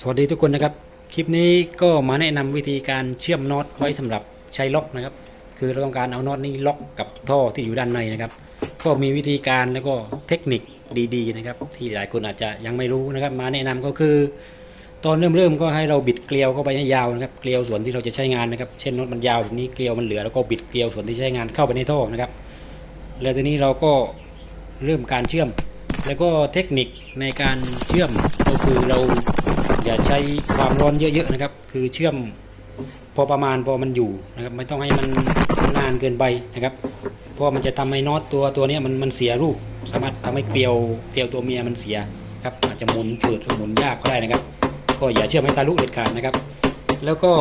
สวัสดีทุกคนนะครับ คลิปนี้ก็มาแนะนำวิธีการเชื่อมน็อตไว้สำหรับใช้ล็อกนะครับ คือเราต้องการเอาน็อตนี้ล็อกกับท่อที่อยู่ด้านในนะครับ ก็มีวิธีการแล้วก็เทคนิคดีๆนะครับ ที่หลายคนอาจจะยังไม่รู้นะครับ มาแนะนำก็คือ ตอนเริ่มเริ่มก็ให้เราบิดเกลียวเข้าไปให้ยาวนะครับ เกลียวส่วนที่เราจะใช้งานนะครับ เช่นน็อตมันยาวแบบนี้เกลียวมันเหลือแล้วก็บิดเกลียวส่วนที่ใช้งานเข้าไปในท่อนะครับ แล้วทีนี้เราก็เริ่มการเชื่อม แล้วก็เทคนิคในการเชื่อมก็คือเรา อย่าใช้ความร้อนเยอะๆนะครับ คือเชื่อมพอประมาณพอมันอยู่นะครับ ไม่ต้องให้มันนานเกินไปนะครับ เพราะมันจะทำให้น็อตตัวตัวนี้มันมันเสียรูป สามารถทำให้เกลียวเกลียวตัวเมียมันเสียครับอาจจะหมุนฝืดหรือหมุนยากก็ได้นะครับ ก็อย่าเชื่อมให้ทะลุเด็ดขาดนะครับ แล้วก็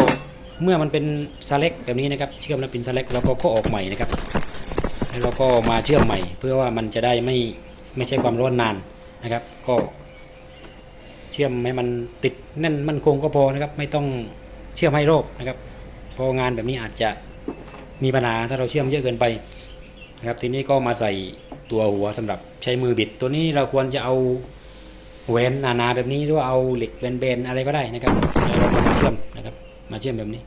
เมื่อมันเป็นสเล็กแบบนี้นะครับ เชื่อมแล้วเป็นสเล็กเราก็ก็ออกใหม่นะครับแล้วเราก็มาเชื่อมใหม่ เพื่อว่ามันจะได้ไม่ไม่ใช่ความร้อนนานนะครับ ก็ เชื่อมให้มันติดแน่นมั่นคงก็พอนะครับ ไม่ต้องเชื่อมให้โรคนะครับเพองานแบบนี้อาจจะมีปัญหาถ้าเราเชื่อมเยอะเกินไปนะครับทีนี้ก็มาใส่ตัวหัวสำหรับใช้มือบิด ตัวนี้เราควรจะเอาแหวนหนาๆแบบนี้หรือว่าเอาเหล็กแบนๆอะไรก็ได้นะครับเราก็มาเชื่อมนะครับ มาเชื่อมแบบนี้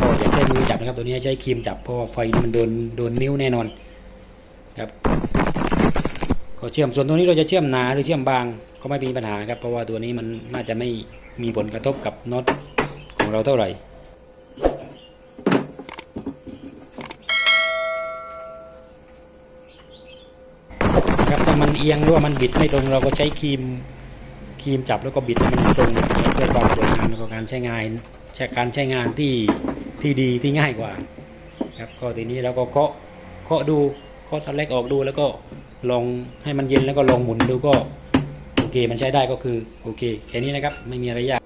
ก็อย่าใช้มือจับนะครับ ตัวนี้ใช้ครีมจับเพราะไฟนี่มันโดนโดนนิ้วแน่นอนครับ ก็เชื่อมส่วนตัวนี้เราจะเชื่อมหนาหรือเชื่อมบางก็ไม่มีปัญหาครับเพราะว่าตัวนี้มันน่าจะไม่มีผลกระทบกับน็อตของเราเท่าไหร่ครับถ้ามันเอียงหรือว่ามันบิดไม่ตรงเราก็ใช้ครีมครีมจับแล้วก็บิดให้มันตรงเพื่อความสวยงามแล้วก็การใช้งานใช้การใช้งานที่ที่ดีที่ง่ายกว่าครับก็ทีนี้เราก็เคาะเคาะดู ข้อทันเล็กออกดูแล้วก็ลองให้มันเย็นแล้วก็ลองหมุนดูก็โอเคมันใช้ได้ก็คือโอเคแค่นี้นะครับไม่มีอะไรยาก